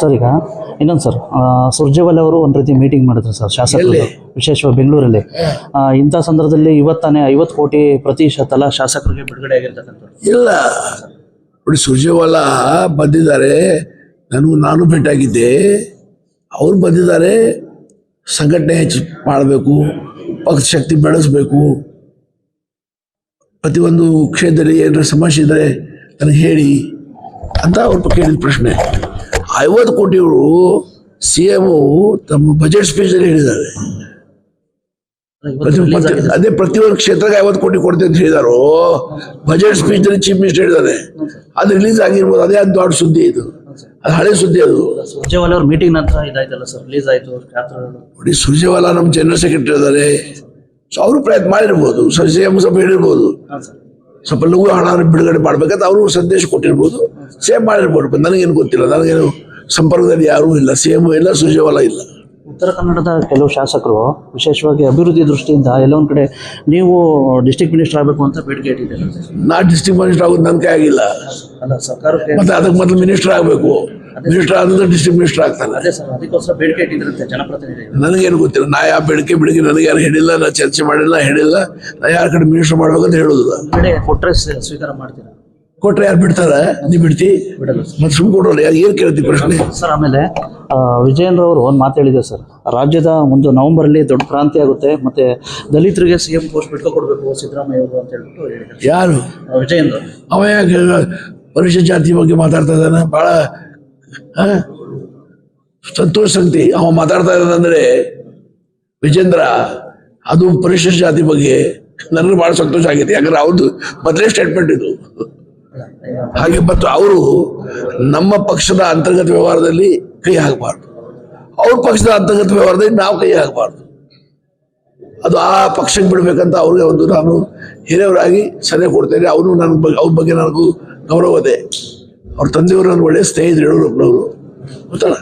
Sir ಈಗ ಇನ್ನೊಂದು sir Surjewala ಅವರು ಒಂದು ರೀತಿ ಮೀಟಿಂಗ್ ಮಾಡಿದ್ರು ಸರ್ ಶಾಸಕರು? ವಿಶೇಷವಾಗಿ ಬೆಂಗಳೂರಲ್ಲಿ. ಇಂಥ ಸಂದರ್ಭದಲ್ಲಿ ಇವತ್ತಾನೆ ಐವತ್ತು ಕೋಟಿ ಪ್ರತಿ ಶತಲ ತಲಾ ಶಾಸಕರಿಗೆ ಬಿಡುಗಡೆ ಆಗಿರ್ತಕ್ಕಂಥದ್ದು. ಇಲ್ಲ. ನೋಡಿ ಸುರ್ಜೇವಾಲ ಬಂದಿದ್ದಾರೆ. ನನಗೂ ನಾನು ಭೇಟಿಯಾಗಿದ್ದೆ ಅವ್ರು ಬಂದಿದ್ದಾರೆ. ಸಂಘಟನೆ ಹೆಚ್ಚು ಮಾಡಬೇಕು. ಪಕ್ಷ ಶಕ್ತಿ ಬೆಳೆಸಬೇಕು. ಪ್ರತಿಯೊಂದು ಕ್ಷೇತ್ರದಲ್ಲಿ ಏನಾರ ಸಮಸ್ಯೆ ಇದ್ದರೆ ನನಗೆ ಹೇಳಿ ಅಂತ ಅವ್ರ ಕೇಳಿದ ಪ್ರಶ್ನೆ. ಐವತ್ತು ಕೋಟಿಯವರು ಸಿ ಎಂ ತಮ್ಮ ಬಜೆಟ್ ಸ್ಪೀಚಲ್ಲಿ ಹೇಳಿದ್ದಾರೆ. ಅದೇ ಪ್ರತಿಯೊಂದು ಕ್ಷೇತ್ರಕ್ಕೆ ಐವತ್ತು ಕೋಟಿ ಕೊಡ್ತೀವಿ ಅಂತ ಹೇಳಿದಾರೋ ಬಜೆಟ್ ಸ್ಪೀಚ್ ಚೀಫ್ ಮಿನಿಸ್ಟರ್ ಹೇಳಿದ್ದಾರೆ ಅದು ರಿಲೀಸ್ ಆಗಿರ್ಬೋದು ಅದೇ ಅದು ದೊಡ್ಡ ಸುದ್ದಿ ಇದು. ಅದು ಹಳೆ ಸುದ್ದಿ ಅದು. ಸುರ್ಜೇವಾಲ ಅವ್ರ ಮೀಟಿಂಗ್ ನಂತರ ಇದಾಯ್ತಲ್ಲ ಸರ್ ರಿಲೀಸ್ ಆಯ್ತು. ನೋಡಿ ಸುರ್ಜೇವಾಲ ನಮ್ಮ ಜನರಲ್ ಸೆಕ್ರೆಟರಿ ಇದ್ದಾರೆ. ಸೊ ಅವರು ಪ್ರಯತ್ನ ಮಾಡಿರ್ಬೋದು ಸಿ ಎಂ ಸಭೆ ಹೇಳಿರ್ಬೋದು. ಸ್ವಲ್ಪ ಲಘು ಹಣ ಬಿಡುಗಡೆ ಮಾಡ್ಬೇಕಂತ ಅವರು ಸಂದೇಶ ಕೊಟ್ಟಿರ್ಬೋದು. ಸೇವ್ ಮಾಡಿರ್ಬೋದು ನನಗೇನು ಗೊತ್ತಿಲ್ಲ ನನಗೇನು ಸಂಪರ್ಕದಲ್ಲಿ ಯಾರೂ ಇಲ್ಲ ಸಿ ಎಂ ಇಲ್ಲ ಸುರ್ಜೇವಾಲ ಇಲ್ಲ. ಉತ್ತರ ಕನ್ನಡದ ಕೆಲವು ಶಾಸಕರು ವಿಶೇಷವಾಗಿ ಅಭಿವೃದ್ಧಿ ದೃಷ್ಟಿಯಿಂದ ಎಲ್ಲೊಂದು ಕಡೆ ನೀವು ಡಿಸ್ಟಿಕ್ ಮಿನಿಸ್ಟರ್ ಆಗಬೇಕು ಅಂತ ಬೇಡಿಕೆ ಇಟ್ಟಿದ್ದಾರೆ? ನಾ ಡಿಸ್ಟಿಕ್ ಮಿನಿಸ್ಟರ್ ಆಗೋದು ನನ್ನ ಕೈ ಆಗಿಲ್ಲ ಅಲ್ಲ ಸರ್ಕಾರಕ್ಕೆ ಮತ್ತೆ ಅದಕ್ಕೆ ಮೊದಲು ಮಿನಿಸ್ಟರ್ ಆಗಬೇಕು. ಮಿನಿಸ್ಟರ್ ಆದ್ರೆ ಡಿಸ್ಟ್ರಿಕ್ಟ್ ಮಿನಿಸ್ಟರ್ ಆಗ್ತಾನೆ. ಅದೇ ಸರ್ ಅದಕ್ಕೋಸ್ಕರ ಬೇಡಿಕೆ ಇಟ್ಟಿದ್ರಂತೆ ಜನಪ್ರತಿನಿಧಿ ನನಗೇನು ಗೊತ್ತಿಲ್ಲ. ನಾ ಯಾವ ಬೇಡಿಕೆ ಬೆಳಿಗ್ಗೆ ನನಗೆ ಯಾರು ಹೇಳಿಲ್ಲ ನಾ ಚರ್ಚೆ ಮಾಡಿಲ್ಲ ಹೇಳಿಲ್ಲ ನಾ ಯಾರ ಕಡೆ ಮಿನಿಸ್ಟರ್ ಮಾಡ್ಬೇಕಂತ ಹೇಳುದಿಲ್ಲ. ಕೊಟ್ರೆ ಕೊಟ್ಟರೆ ಸ್ವೀಕಾರ ಮಾಡ್ತೀರಾ? ಕೊಟ್ರೆ ಯಾರು ಬಿಡ್ತಾರ? ನೀ ಬಿಡ್ತಿ? ಮತ್ತೆ ಸುಮ್ಮನೆ ಕೊಡೋಲ್ಲ ಯಾರು ಏನು ಕೇಳ್ತಿ ಪ್ರಶ್ನೆ? ಸರ್ ಆಮೇಲೆ ವಿಜಯೇಂದ್ರ ಅವರು ಒಂದು ಮಾತು ಹೇಳಿದ್ದಾರೆ ಸರ್. ರಾಜ್ಯದ ಒಂದು ನವೆಂಬರಲ್ಲಿ ದೊಡ್ಡ ಕ್ರಾಂತಿ ಆಗುತ್ತೆ ಮತ್ತೆ ದಲಿತರಿಗೆ ಸಿ ಎಂ ಪೋಸ್ಟ್ ಬಿಟ್ಕೊಡ್ಬೇಕು ಸಿದ್ದರಾಮಯ್ಯ ಅವರು ಅಂತ ಹೇಳ್ಬಿಟ್ಟು ಹೇಳಿದ್ದಾರೆ. ಯಾರು? ವಿಜಯನ್ ವಿಜಯೇಂದ್ರ ಅವ ಯಾಕೆ ಪರಿಶಿಷ್ಟ ಜಾತಿ ಬಗ್ಗೆ ಮಾತಾಡ್ತಾ ಇದ್ದಾನೆ? ಭಾಳ? ಸಂತೋಷ ಸಂಗತಿ. ಅವ ಮಾತಾಡ್ತಾ ಇದ್ದಾನಂದ್ರೆ ವಿಜೇಂದ್ರ ಅದು ಪರಿಶಿಷ್ಟ ಜಾತಿ ಬಗ್ಗೆ ನನಗೆ ಭಾಳ ಸಂತೋಷ ಆಗಿದೆ. ಯಾಕಂದ್ರೆ ಅವ್ರದ್ದು ಮೊದಲೇ ಸ್ಟೇಟ್ಮೆಂಟ್ ಇದು. ಹಾಗೆ ಮತ್ತು ಅವರು ನಮ್ಮ ಪಕ್ಷದ ಅಂತರ್ಗತ ವ್ಯವಹಾರದಲ್ಲಿ ಕೈ ಹಾಕಬಾರ್ದು. ಅವ್ರ ಪಕ್ಷದ ಅಂತರ್ಗತ ವ್ಯವಹಾರದಲ್ಲಿ ನಾವು ಕೈ ಹಾಕಬಾರ್ದು. ಅದು ಆ ಪಕ್ಷಕ್ಕೆ ಬಿಡಬೇಕಂತ ಅವ್ರಿಗೆ ಒಂದು ನಾನು ಹಿರಿಯವರಾಗಿ ಸಲಹೆ ಕೊಡ್ತೇನೆ. ಅವನು ನನ್ನ ಬಗ್ಗೆ ಅವ್ರ ಬಗ್ಗೆ ನನಗೂ ಗೌರವ ಇದೆ. ಅವ್ರ ತಂದೆಯವರು ನನ್ನ ಒಳ್ಳೆಯ ಸ್ನೇಹಿತರು ಯಡಿಯೂರಪ್ಪನವರು ಗೊತ್ತಲ್ಲ?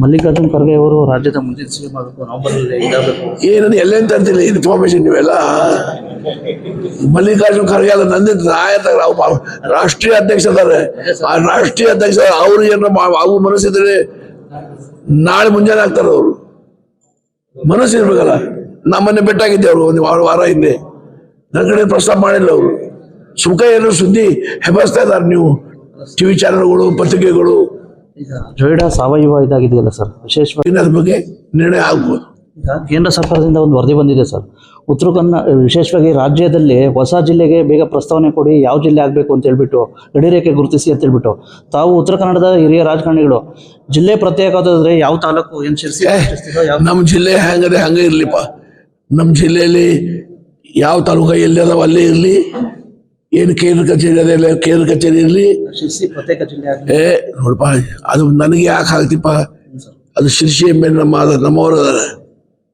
ಮಲ್ಲಿಕಾರ್ಜುನ್ ಖರ್ಗೆ ಅವರು ರಾಜ್ಯದ ಮುಂದಿನ ಸಿಎಂ ಆಗಬೇಕು ನಾವು ಇದಾಗಬೇಕು. ಏನದು ಎಲ್ಲೇನು ತರ್ತಿಲ್ಲ ಇನ್ಫಾರ್ಮೇಶನ್ ನೀವೆಲ್ಲ? ಮಲ್ಲಿಕಾರ್ಜುನ್ ಖರ್ಗೆ ಅಲ್ಲ ನಂದಿ ನಾಯಕ ರಾಷ್ಟ್ರೀಯ ಅಧ್ಯಕ್ಷ ಅದಾರೆ ಆ ರಾಷ್ಟ್ರೀಯ ಅಧ್ಯಕ್ಷ ಅವ್ರು ಏನ ಅವ್ರು ಅವು ಮನಸ್ಸಿದ್ರೆ ನಾಳೆ ಮುಂಜಾನೆ ಆಗ್ತಾರೆ ಅವರು. ಮನಸ್ಸಿರ್ಬೇಕಲ್ಲ ನಮ್ಮನ್ನೇ ಬೆಟ್ಟಾಗಿದ್ದೆ ಅವರು ಒಂದು ವಾರ ವಾರ ಹಿಂದೆ. ನನ್ನ ಕಡೆ ಪ್ರಸ್ತಾಪ ಮಾಡಿಲ್ಲ ಅವರು. ಸುಖ ಏನು ಸುದ್ದಿ ಹೆಬ್ಬಸ್ತಾ ಇದ್ದಾರೆ ನೀವು. ಟಿವಿ ಚಾನೆಲ್ಗಳು ಪತ್ರಿಕೆಗಳು. ಜೊಯ್ಡಾ ಸಾವಯವ ಇದಾಗಿದೆಯಲ್ಲ ಸರ್? ವಿಶೇಷವಾಗಿ ಅದ್ರ ಬಗ್ಗೆ ನಿರ್ಣಯ ಆಗ್ಬೋದು. ಕೇಂದ್ರ ಸರ್ಕಾರದಿಂದ ಒಂದು ವರದಿ ಬಂದಿದೆ ಸರ್. ಉತ್ತರ ಕನ್ನಡ ವಿಶೇಷವಾಗಿ ರಾಜ್ಯದಲ್ಲಿ ಹೊಸ ಜಿಲ್ಲೆಗೆ ಬೇಗ ಪ್ರಸ್ತಾವನೆ ಕೊಡಿ ಯಾವ ಜಿಲ್ಲೆ ಆಗಬೇಕು ಅಂತ ಹೇಳ್ಬಿಟ್ಟು ಗಡಿರೇಖೆ ಗುರುತಿಸಿ ಅಂತ ಹೇಳ್ಬಿಟ್ಟು. ತಾವು ಉತ್ತರ ಕನ್ನಡದ ಹಿರಿಯ ರಾಜಕಾರಣಿಗಳು. ಜಿಲ್ಲೆ ಪ್ರತ್ಯೇಕ ಆದ್ರೆ ಯಾವ ತಾಲೂಕು ಏನು ಶಿರ್ಸಿ ನಮ್ಮ ಜಿಲ್ಲೆ ಹೆಂಗದೆ ಹಂಗೆ ಇರ್ಲಿಪ್ಪ. ನಮ್ಮ ಜಿಲ್ಲೆಯಲ್ಲಿ ಯಾವ ತಾಲೂಕು ಎಲ್ಲಿ ಅದಾವ ಅಲ್ಲೇ ಇರಲಿ. ಏನು ಕೇಂದ್ರ ಕಚೇರಿ ಅದೇ ಇಲ್ಲ ಕೇಂದ್ರ ಕಚೇರಿ ಇರಲಿ. ಶಿರ್ಸಿ ಪ್ರತ್ಯೇಕ ಜಿಲ್ಲೆ ಏ ನೋಡಪ್ಪ ಅದು ನನಗೆ ಯಾಕೆ ಆಗ್ತಿಪ್ಪ? ಅದು ಶಿರ್ಸಿ ಎಂಬೆ ನಮ್ಮ ನಮ್ಮವರು ನಮ್ಮವ್ರು ಅದಾರ